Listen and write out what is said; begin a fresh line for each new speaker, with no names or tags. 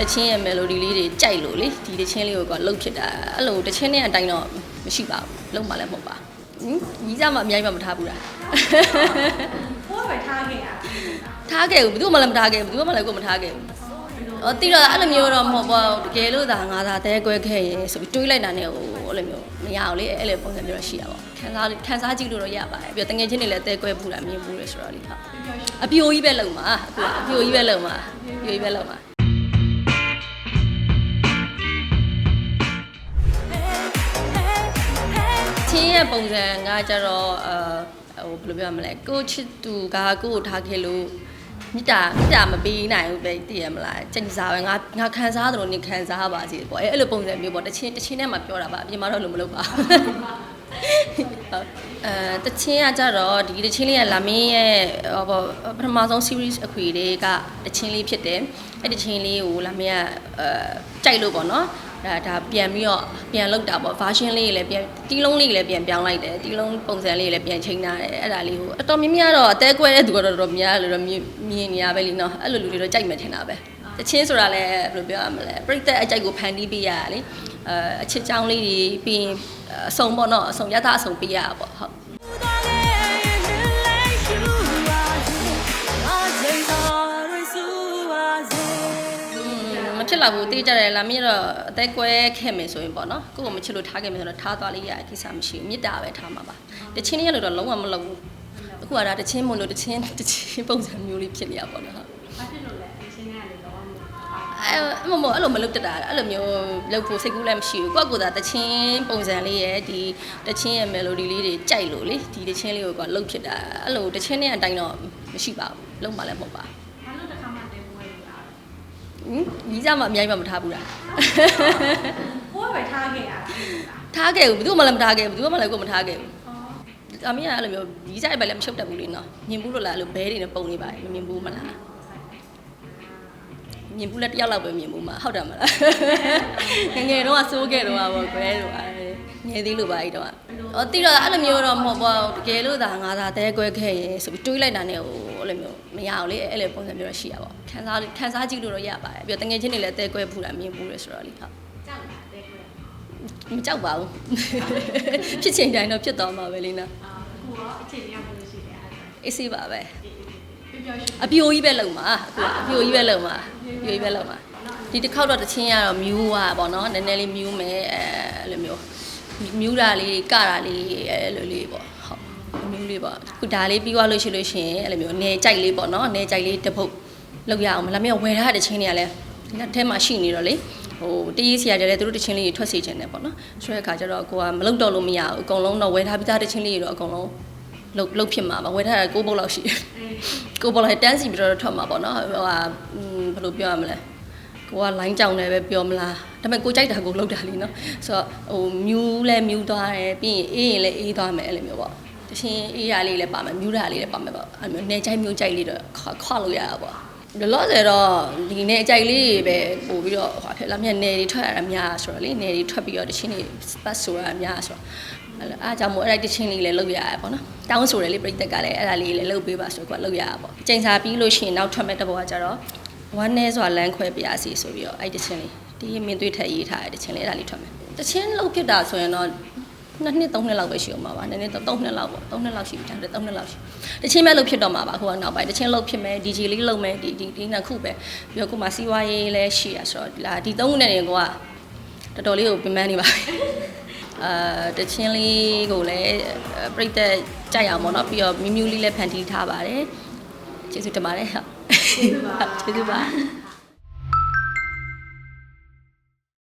တချင်းရဲ့ melody လေးတွေကြိုက်လို့လေဒီတချင်းလေးကိုကလှုပ်ဖြစ်တာအဲ့လိုတချင်းနဲ့အတိုင်းတော့မရှိပါဘူးလုံးမလည်းမဟုတ်ပါဘူးညီးစားမှအများကြီးမှမထားဘူးလား
ကိုယ်ပဲထားခဲ့တာ
ထားခဲ့ဘူးဘယ်သူမှလည်းမထားခဲ့ဘူးဘယ်သူမှလည်းကိုမထားခဲ့ဘူးအော်တိတော့အဲ့လိုမျိုးတော့မဟုတ်ပါဘူးတကယ်လို့သာငါသာတဲကွဲခဲ့ရင်ဆိုပြီးတွေးလိုက်တာနဲ့ဟိုအဲ့လိုမျိုးမရအောင်လေအဲ့လိုပုံစံမျိုးတော့ရှိတာပေါ့ခံစားခံစားကြည့်လို့တော့ရပါတယ်ပြီးတော့တငယ်ချင်းတွေလည်းတဲကွဲဘူးလားမြင်ဘူးလေဆိုတော့လေဟုတ်အပြိုကြီးပဲလုံပါအခုကအပြိုကြီးပဲလုံပါအပြိုကြီးပဲလုံပါ ချင်းရဲ့ပုံစံကကြတော့အာဟိုဘယ်လိုပြောရမလဲကိုချစ်သူကကိုကိုထားခဲ့လို့မြစ်တာမြစ်တာမပေးနိုင်ဘူးပဲသိရမလားစိတ်စားပဲငါငါခံစားသလိုနေခံစားပါစေပေါ့အဲအဲ့လိုပုံစံမျိုးပေါ့တချင်းတချင်းနဲ့မှပြောတာပါအပြင်မှာတော့လုံးမလုပ်ပါဟုတ် အဲတချင်းကကြတော့ဒီတချင်းလေးကလာမင်းရဲ့ဟောပေါ့ပထမဆုံး series အခွေလေးကတချင်းလေးဖြစ်တယ်အဲ့တချင်းလေးကိုလာမင်းကအဲကြိုက်လို့ပေါ့နော်ဒါဒါပြန်ပြီးတော့ပြန်လောက်တာပေါ့ version လေးလည်းပြန်တီးလုံးလေးလည်းပြန်ပြောင်းလိုက်တယ်တီးလုံးပုံစံလေးလည်းပြန်ချိန်ထားတယ်အဲ့ဒါလေးကိုအတော်များများတော့အသေးကွဲတဲ့သူကတော့တော်တော်များလို့တော့မြင်မြင်နေရပဲလीနော်အဲ့လိုလူတွေတော့ကြိုက်မှထင်တာပဲ တချင်းဆိုတာလည်းဘယ်လိုပြောရမလဲပြိသက်အကြိုက်ကိုဖန်တီးပေးရတာလေအဲအချစ်ချောင်းလေးတွေပြီးရင်အစုံပေါ့နော်အစုံရတာအစုံပေးရတာပေါ့ဟုတ်မဖြစ်တော့ဘူးတေးကြတယ်လာမင်းတော့အသက်ကွဲခဲ့မယ်ဆိုရင်ပေါ့နော်ကိုယ့်ကိုမချစ်လို့ထားခဲ့မယ်ဆိုတော့ထားသွားလိုက်ရတဲ့ကိစ္စမရှိဘူးမေတ္တာပဲထားမှာပါတချင်းလေးရလို့တော့လုံးဝမလုပ်ဘူး အခုကဒါတချင်းမလို့တချင်းတချင်းပုံစံမျိုးလေးဖြစ်နေရပါတော့ဟုတ်
ဘာဖြစ်လို့လဲအချင်းကလည်းတော့မ
အဲမမအဲ့လိုမလုပ်တတ်တာအဲ့လိုမျိုးလုပ်ဖို့စိတ်ကူးလည်းမရှိဘူးကိုယ့်ကိုယ်သာတချင်းပုံစံလေးရဲ့ဒီတချင်းရဲ့ melody လေးတွေကြိုက်လို့လေဒီတချင်းလေးကိုကလှုပ်ဖြစ်တာအဲ့လိုတချင်းနဲ့အတိုင်းတော့မရှိပါဘူးလုံးမလည်းမဟုတ်ပါ
ဘာလို့တစ်ခါမှတဲပွဲရတာ
ဘူးဟင်ညီးစားမှအများကြီးမှမထားဘူးလား
ကိုယ်ပဲထားခဲ့တာ
ထားခဲ့ဘူးဘယ်သူမှလည်းမထားခဲ့ဘူးဘယ်သူမှလည်းကိုယ်မထားခဲ့ဘူး
ဟော
အမေကအဲ့လိုမျိုးညီးစားပဲလည်းမရှုပ်တတ်ဘူးလေနော်မြင်ဘူးလို့လားအဲ့လိုဘဲတွေနဲ့ပုံနေပါမမြင်ဘူးမလားမြင်ဘူးလဲတယောက်လောက်ပဲမြင်ဘူးမှာဟုတ်တယ်မလားငယ်ငယ်တော့စိုးခဲ့တော့ပါဘောကွဲတော့ငယ်သေးလို့ပါအဲ့တော့အော်တိတော့အဲ့လိုမျိုးတော့မဟုတ်ပါဘူးတကယ်လို့သာငါသာတဲကွဲခဲ့ရင်ဆိုပြီးတွေးလိုက်တာနဲ့ဟိုအဲ့လိုမျိုးမရအောင်လေအဲ့လိုပုံစံမျိုးတော့ရှိရပါဘူးခံစားခံစားကြည့်လို့တော့ရပါတယ်ပြီးတော့တငယ်ချင်းတွေလည်းတဲကွဲဘူးလားမြင်ဘူးလေဆိုတော့လေဟုတ်
ကြောက်တာတဲပွဲ
မကြောက်ပါဘူးဖြစ်ချိန်တိုင်းတော့ဖြစ်သွားမှာပဲလေနော်
အာကိုရောအခြေအနေရမလို့ရှိတယ်အဲ့ဒါ
အေးစေးပါပဲ
ပြောပြောရှိ
အပြိုကြီးပဲလုံပါအခုကအပြိုကြီးပဲလုံပါအပြိုကြီးပဲလုံပါဒီတစ်ခေါက်တော့တချင်းရတော့မြူးอ่ะပေါ့နော်နည်းနည်းလေးမြူးမယ်အဲအဲ့လိုမျိုးမြူးတာလေးကတာလေးအဲ့လိုလေးပေါ့ဟုတ်မြူးလေးပေါ့အခုဒါလေးပြီးသွားလို့ရှိလို့ရှိရင်အဲ့လိုမျိုးနေကြိုက်လေးပေါ့နော်နေကြိုက်လေးတစ်ပုတ်လောက်ရအောင်မလားမြေဝယ်ထားတဲ့ချင်းတွေကလည်း လက်ထဲမှာရှိနေတော့လေဟိုတရေးစီရကြတဲ့သူတို့တချင်းလေးတွေထွက်စေချင်တယ်ပေါ့နော်ဆိုတဲ့အခါကျတော့ကိုကမလုံတော့လို့မရဘူးအကုန်လုံးတော့ဝယ်ထားပြီးသားတချင်းလေးတွေတော့အကုန်လုံးလုတ်လုတ်ဖြစ်မှာပါဝယ်ထားတာ၉ပုတ်လောက်ရှိတယ် ကိုပေါ်လိုက်တန်းစီပြီးတော့ထွက်မှာပေါ့နော်ဟိုဟာอืมဘယ်လိုပြောရမလဲကိုကလိုင်းကြောင်တယ်ပဲပြောမလားဒါပေမဲ့ကိုကြိုက်တာကိုလောက်တာလीเนาะဆိုတော့ဟိုမြူးလဲမြူးသွားတယ်ပြီးရင်အေးရင်လည်းအေးသွားမယ်အဲ့လိုမျိုးပေါ့တရှင်အေးရလေးလည်းပါမယ်မြူးတာလေးလည်းပါမယ်ပေါ့အဲ့လိုမျိုးနေကြိုက်မျိုးကြိုက်လေးတော့ခွခွလို့ရတာပေါ့ လောလောဆယ်တော့ဒီနေအကြိုက်လေးတွေပဲပို့ပြီးတော့ဟိုဖြစ်လာမြနေတွေထွက်ရတာများဆိုတော့လေနေတွေထွက်ပြီးတော့တချင်းတွေပတ်ဆိုရတာများဆိုတော့အဲ့လိုအားကြောင့်မို့အဲ့ဒါတချင်းလေးလည်းလုပ်ရရပေါ့နော်တောင်းဆိုတယ်လေပြိတက်ကလည်းအဲ့ဒါလေးလည်းလုပ်ပေးပါဆိုတော့ကိုကလုပ်ရရပေါ့ချိန်စာပြီးလို့ရှိရင်နောက်ထွက်မဲ့တစ်ဘောကကြတော့ဝမ်းနဲစွာလမ်းခွဲပြရစီဆိုပြီးတော့အဲ့တချင်းလေးဒီမင်းသွေးထက်ရေးထားတဲ့တချင်းလေးအဲ့ဒါလေးထွက်မယ်တချင်းလုပ်ဖြစ်တာဆိုရင်တော့ နှစ်နှစ်သုံးနှစ်လောက်ပဲရှိအောင်ပါပါနည်းနည်းသုံးနှစ်လောက်ပေါ့သုံးနှစ်လောက်ရှိပြီတယ်သုံးနှစ်လောက်ရှိတချင်းမဲ့လုပ်ဖြစ်တော့မှာပါအခုကနောက်ပိုင်းတချင်းလုပ်ဖြစ်မယ် DJ လေးလုပ်မယ်ဒီဒီဒီနှစ်ခုပဲပြီးတော့ကိုမှစီးပွားရေးလည်းရှိရဆိုတော့ဒီလားဒီသုံးခုနဲ့နေကိုကတော်တော်လေးကိုပင်ပန်းနေပါပြီအာတချင်းလေးကိုလည်းပြိသက်ကြိုက်အောင်ပေါ့နော်ပြီးတော့မြူးမြူးလေးလည်းဖန်တီးထားပါတယ်ကျေးဇူးတင်ပါတယ်ဟုတ်ကျေးဇူးပါကျေးဇူးပါ